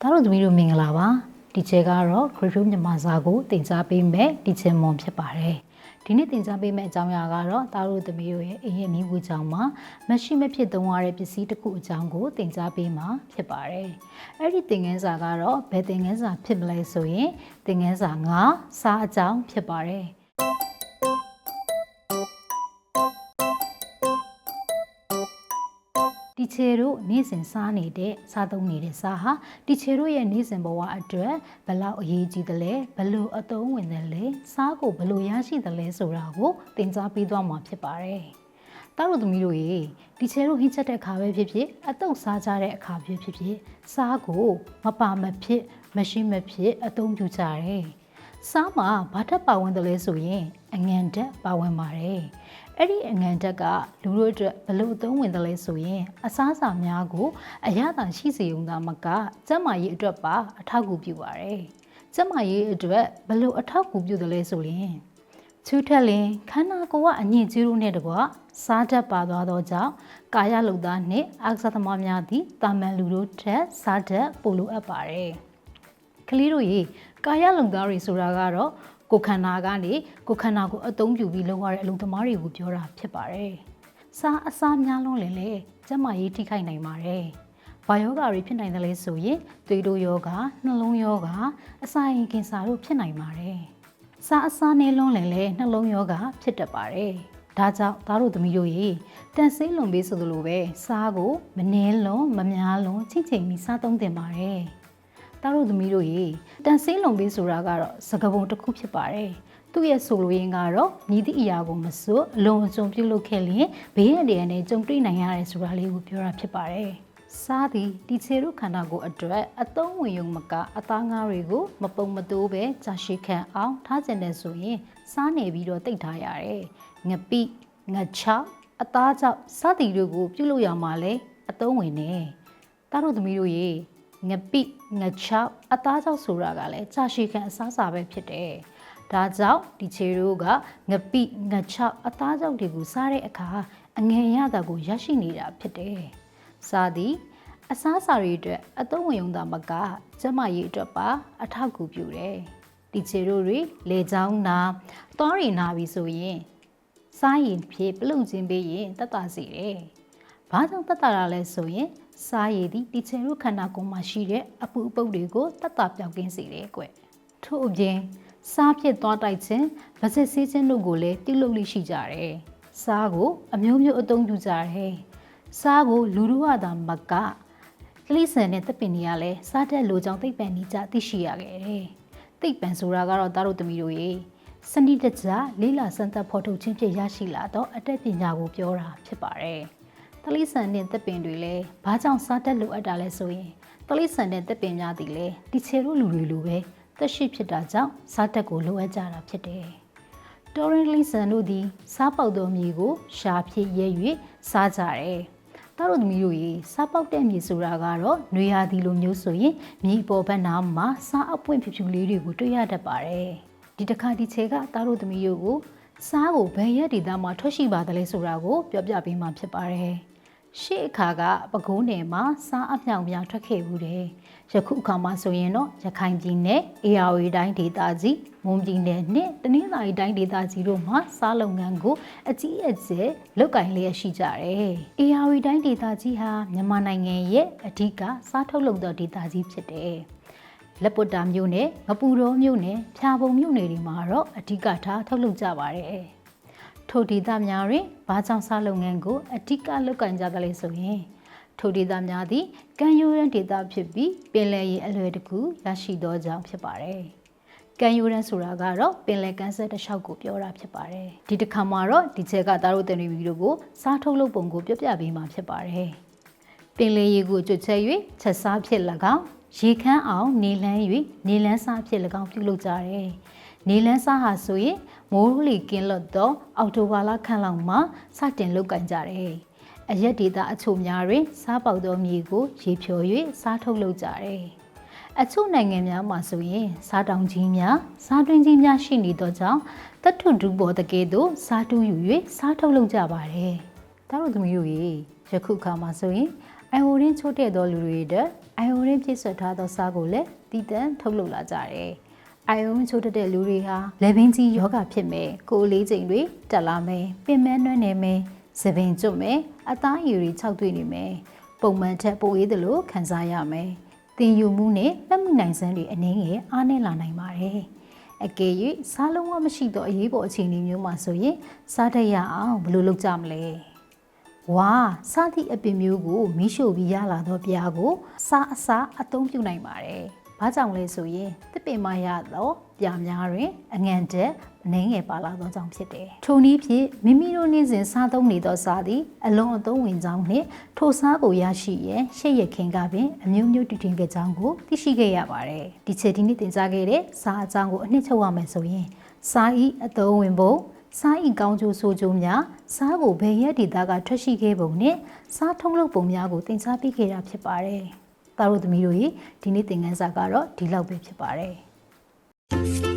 ဒါတို့သမီးတို့မင်္ဂလာပါဒီချေကတော့ Creative မြန်မာစာကိုတင် जा ပေးမယ်ဒီချေမွန်ဖြစ်ပါတယ်ဒီနေ့တင် जा ပေးမယ့်အကြောင်းအရာကတော့ဒါတို့သမီးတို့ရဲ့အရင်အမီးဝကြောင့်မှာမရှိမဖြစ်သုံးရတဲ့ပစ္စည်းတစ်ခုအကြောင်းကိုတင် जा ပေးမှာဖြစ်ပါတယ်အဲ့ဒီသင်ခန်းစာကတော့ဘယ်သင်ခန်းစာဖြစ်မလဲဆိုရင်သင်ခန်းစာ9စာအကြောင်းဖြစ်ပါတယ် ချေတို့နေ့စဉ်စားနေတဲ့စားသုံးနေတဲ့စားဟာတီချေတို့ရဲ့နေ့စဉ်ဘဝအတွက်ဘလောက်အရေးကြီးသလဲဘလို့အသုံးဝင်တယ်လဲစားကိုဘလို့ရရှိတယ်လဲဆိုတာကိုသင်ကြားပေးသွားမှာဖြစ်ပါတယ်။တားတို့သမီးတို့ရေတီချေတို့ဟင်းချက်တဲ့အခါပဲဖြစ်ဖြစ်အတုပ်စားကြတဲ့အခါပဲဖြစ်ဖြစ်စားကိုမပါမဖြစ်မရှိမဖြစ်အသုံးပြုကြတယ်။ စားမှာဘာထက်ပါဝင်တယ်လဲဆိုရင်အငံတက်ပါဝင်ပါတယ်။အဲ့ဒီအငံတက်ကလူတို့အတွက်ဘလို့အသုံးဝင်တယ်လဲဆိုရင်အစားအစာများကိုအရသာရှိစေုံသာမကကျန်းမာရေးအတွက်ပါအထောက်အကူပြုပါတယ်။ကျန်းမာရေးအတွက်ဘလို့အထောက်အကူပြုတယ်လဲဆိုရင်ချူထက်လင်ခန္ဓာကိုယ်ကအညစ်အကြေးတို့နဲ့တကွစားတတ်ပါသွားသောကြောင့်ကာယလုံသားနှင့်အာသသမားများသည့်တာမန်လူတို့ထက်စားတတ်ပိုလိုအပ်ပါတယ်။ ကလေးတို့ရေကာယလုံသားတွေဆိုတာကတော့ကိုယ်ခန္ဓာကနေကိုယ်ခန္ဓာကိုအသုံးပြုပြီးလုပ်ရတဲ့အလုပ်သမားတွေကိုပြောတာဖြစ်ပါတယ်။စားအစားများလုံးလည်းလေကျန်းမာရေးထိခိုက်နိုင်ပါတယ်။ဘာယောဂါတွေဖြစ်နိုင်တယ်လဲဆိုရင်သွေးတိုးယောဂါနှလုံးယောဂါအစာရင်ကင်ဆာတို့ဖြစ်နိုင်ပါတယ်။စားအစားနဲ့လုံးလည်းလေနှလုံးယောဂါဖြစ်တတ်ပါတယ်။ဒါကြောင့်သားတို့သမီးတို့ရေတန်ဆေးလွန်ပေးဆိုသလိုပဲစားကိုမနှဲလွန်မများလွန်ချင်းချင်းပြီးစားသုံးသင့်ပါတယ်။ တားတို့သမီးတို့ရေတန်ဆေးလုံပေးဆိုတာကတော့စကပုံတစ်ခုဖြစ်ပါတယ်သူ့ရဲ့ဆိုလိုရင်းကတော့ညီသည့်အရာကိုမစွအလုံးအစုံပြုလုပ်ခဲ့လျင်ဘေးရန်တရံနဲ့ကြုံတွေ့နိုင်ရတယ်ဆိုတာလေးကိုပြောတာဖြစ်ပါတယ်စားသည်ဒီခြေရုခန္ဓာကိုယ်အတွက်အသုံးဝင်ရုံမကအသားငါးတွေကိုမပုံမတိုးပဲကြာရှည်ခံအောင်ထားကျင်တယ်ဆိုရင်စားနေပြီးတော့တိတ်ထားရတယ်ငပိငချောက်အသားကြောင့်စသည်တို့ကိုပြုလုပ်ရမှာလဲအသုံးဝင်နေတားတို့သမီးတို့ရေ ငပိငချောက်အသားကြောက်ဆိုတာကလည်းကြာရှည်ခံအစားအစာပဲဖြစ်တယ်။ဒါကြောင့်ဒီခြေတို့ကငပိငချောက်အသားကြောက်တွေကိုစားတဲ့အခါအငယ်ရတာကိုရရှိနေတာဖြစ်တယ်။စားသည်အစားအစာတွေအတွက်အသုံးဝင်ုံသာမကကျန်းမာရေးအတွက်ပါအထောက်အကူပြုတယ်။ဒီခြေတို့တွေလေချောင်းနာသွားရီနာပြီဆိုရင်စားရင်ဖြည့်ပလုံခြင်းပေးရင်တက်တာစီတယ်။ဘာကြောင့်တက်တာလဲဆိုရင် စားရည်သည်တီချယ်တို့ခန္ဓာကိုယ်မှာရှိတဲ့အပူအပုတ်တွေကိုတတ်တာပြောက်ကင်းစေတယ်ကွ။ထို့အပြင်စားဖြစ်သွားတိုက်ခြင်းဗစက်ဆေးခြင်းတို့ကိုလည်းပြုလုပ်လိရှိကြတယ်။စားကိုအမျိုးမျိုးအသုံးပြုကြတယ်။စားကိုလူတို့ကသာမကကလိဆန်နဲ့တပ်ပင်တွေကလည်းစားတဲ့လိုကြောင့်သိပ္ပံနိကြသိရှိရခဲ့တယ်။သိပ္ပံဆိုတာကတော့တားတို့သမီးတို့ရေစနစ်တကျလေးလာစမ်းသပ်ဖော်ထုတ်ခြင်းဖြင့်ရရှိလာတော့အတတ်ပညာကိုပြောတာဖြစ်ပါတယ်။ တလိဆန်နဲ့တပ်ပင်တွေလည်းဘာကြောင့်စားတက်လိုအပ်တာလဲဆိုရင်တလိဆန်နဲ့တပ်ပင်များသည်လည်းဒီချေတို့လူတွေလိုပဲသက်ရှိဖြစ်တာကြောင့်စားတက်ကိုလိုအပ်ကြတာဖြစ်တယ်။တော်ရင်လိဆန်တို့သည်စားပေါက်သောမြေကိုရှာဖြစ်ရဲ၍စားကြတယ်။တာတို့သမီးတို့ရေစားပေါက်တဲ့မြေဆိုတာကတော့နွေရာသီလိုမျိုးဆိုရင်မြေပေါ်ဘက်နားမှာစားအပွင့်ဖြူဖြူလေးတွေကိုတွေ့ရတတ်ပါတယ်။ဒီတစ်ခါဒီချေကတာတို့သမီးတို့ကိုစားကိုဘယ်ရက်ဒီသားမှာထွက်ရှိပါသလဲဆိုတာကိုပြောပြပေးမှာဖြစ်ပါတယ်။ ရှေ့အခါကပကိုးနယ်မှာစားအမြောင်မြောင်ထွက်ခဲ့ဘူးတယ်။ယခုအခါမှာဆိုရင်တော့ရခိုင်ပြည်နယ်အေရဝတီတိုင်းဒေသကြီးမွန်ပြည်နယ်နဲ့တနင်္သာရီတိုင်းဒေသကြီးတို့မှာစားလုပ်ငန်းကိုအကြီးအကျယ်လုပ်ကင်လျက်ရှိကြတယ်။အေရဝတီတိုင်းဒေသကြီးဟာမြန်မာနိုင်ငံရဲ့အဓိကစားထုတ်လုပ်သောဒေသကြီးဖြစ်တယ်။လက်ပွတ်တာမြို့နယ်ငပူတော်မြို့နယ်ဖြာပုံမြို့နယ်တွေမှာတော့အဓိကထားထုတ်လုပ်ကြပါတယ်။ ထိုဒေသများတွင်ဘာကြောင့်စားလုပ်ငန်းကိုအဓိကလုပ်ကိုင်ကြသလဲဆိုရင်ထိုဒေသများသည်ကံရိုးရန်ဒေသဖြစ်ပြီးပင်လယ်ရေအလွယ်တကူရရှိသောကြောင့်ဖြစ်ပါတယ်။ကံရိုးရန်ဆိုတာကတော့ပင်လယ်ကမ်းစပ်တစ်လျှောက်ကိုပြောတာဖြစ်ပါတယ်။ဒီတစ်ခါမှာတော့ဒီချက်ကသားတို့တင်ရီဗီတို့ကိုစားထုတ်လုပ်ပုံကိုပြပြပေးမှာဖြစ်ပါတယ်။ပင်လယ်ရေကိုကျွတ်ချက်၍ချက်စားဖြစ်၎င်းရေခမ်းအောင်နေလန်း၍နေလန်းစားဖြစ်၎င်းပြုလုပ်ကြတယ်။နေလန်းစားဟာဆိုရင် မိုးလီကင်းလွတ်သော အော်တိုဘာလခန့်လောက်မှာစတင်လုတ်ကန်ကြတယ်။အရက်ဒေတာအချို့များတွင် စားပေါက်သောမြေကိုရေဖြော်၍စားထုတ်လုပ်ကြတယ်။အချို့နိုင်ငံများမှာဆိုရင်စားတောင်ကြီးများစားတွင်းကြီးများရှိနေသောကြောင့်တထုဒူဘောတကယ်သို့စားတူးယူ၍စားထုတ်လုပ်ကြပါတယ်။ဒါတို့သမီးတို့ရေယခုအခါမှာဆိုရင်အိုင်ဟိုရင်းချိုးတဲ့သောလူတွေအတွက်အိုင်ဟိုရင်းပြည့်စွတ်ထားသောစားကိုလည်းတည်တံ့ထုတ်လုပ်လာကြတယ်။ အိုင်ဟိုရင်းချိုးတဲ့လူတွေဟာလေဘင်းကြီးယောဂဖြစ်မယ်။ကိုယ်လေးချိန်တွေတက်လာမယ်။ပင်မနှွမ်းနေမယ်။စပင်ကျွတ်မယ်။အသားရည်တွေခြောက်တွေ့နေမယ်။ပုံမှန်ထက်ပိုအေးသလိုခံစားရမယ်။တင်ယူမှုနဲ့လက်မှုနိုင်စမ်းတွေအနည်းငယ်အားနည်းလာနိုင်ပါတယ်။အကယ်၍စားလုံးဝမရှိသောအရေးပေါ်အခြေအနေမျိုးမှာဆိုရင်စားတတ်ရအောင်ဘယ်လိုလုပ်ကြမလဲ။ဝါစသည့်အပင်မျိုးကိုမီးရှို့ပြီးရလာသောပြားကိုစားအစားအသုံးပြုနိုင်ပါတယ်။ ဘာကြောင့်လဲဆိုရင်တစ်ပင်မရသောပြားများတွင်အငံတက်အနှဲငယ်ပါလာသောကြောင့်ဖြစ်တယ်။ထိုနည်းဖြင့်မိမိတို့နေ့စဉ်စားသုံးနေသောစားသည်အလုံးအသုံးဝင်ကြောင်းနှင့်ထိုစားကိုရရှိရန်ရှေ့ရခင်ကပင်အမျိုးမျိုးတည်တင်ခဲ့ကြောင်းကိုသိရှိခဲ့ရပါတယ်။ဒီချက်ဒီနေ့တင်ကြားခဲ့တဲ့စားအကြောင်းကိုအနှစ်ချုပ်ရမယ်ဆိုရင်စားဤအသုံးဝင်ဖို့စားဤကောင်းကျိုးဆိုးကျိုးများစားကိုဘယ်ရက်ဒီသားကထွက်ရှိခဲ့ပုံနဲ့စားထုံးလုပ်ပုံများကိုတင်စားပေးခဲ့တာဖြစ်ပါတယ်။ သားတို့သမီးတို့ရေဒီနေ့သင်ခန်းစာကတော့ဒီလောက်ပဲဖြစ်ပါတယ်။